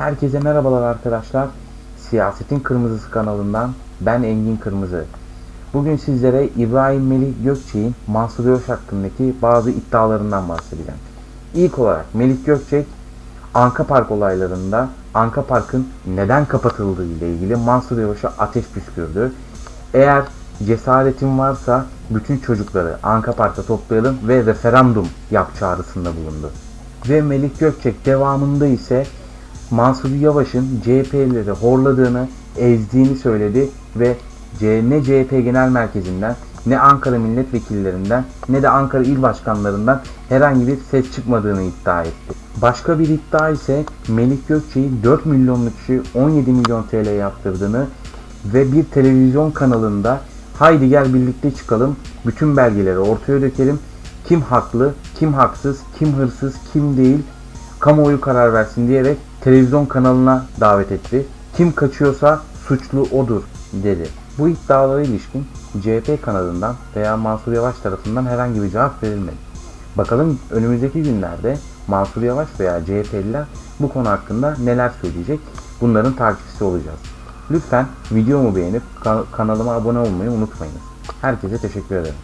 Herkese merhabalar arkadaşlar. Siyasetin Kırmızısı kanalından ben Engin Kırmızı. Bugün sizlere İbrahim Melih Gökçek'in Mansur Yavaş hakkındaki bazı iddialarından bahsedeceğim. İlk olarak Melih Gökçek Anka Park olaylarında Anka Park'ın neden kapatıldığı ile ilgili Mansur Yavaş'a ateş püskürdü. Eğer cesaretin varsa bütün çocukları Anka Park'a toplayalım ve referandum yap çağrısında bulundu. Ve Melih Gökçek devamında ise Mansur Yavaş'ın CHP'lileri horladığını, ezdiğini söyledi ve ne CHP Genel Merkezi'nden ne Ankara milletvekillerinden ne de Ankara il başkanlarından herhangi bir ses çıkmadığını iddia etti. Başka bir iddia ise Melih Gökçek'i 4 milyonluk kişi 17 milyon TL yaptırdığını ve bir televizyon kanalında haydi gel birlikte çıkalım bütün belgeleri ortaya dökelim kim haklı kim haksız kim hırsız kim değil kamuoyu karar versin diyerek televizyon kanalına davet etti. Kim kaçıyorsa suçlu odur dedi. Bu iddialara ilişkin CHP kanadından veya Mansur Yavaş tarafından herhangi bir cevap verilmedi. Bakalım önümüzdeki günlerde Mansur Yavaş veya CHP'liler bu konu hakkında neler söyleyecek? Bunların takipçisi olacağız. Lütfen videomu beğenip kan- kanalıma abone olmayı unutmayınız. Herkese teşekkür ederim.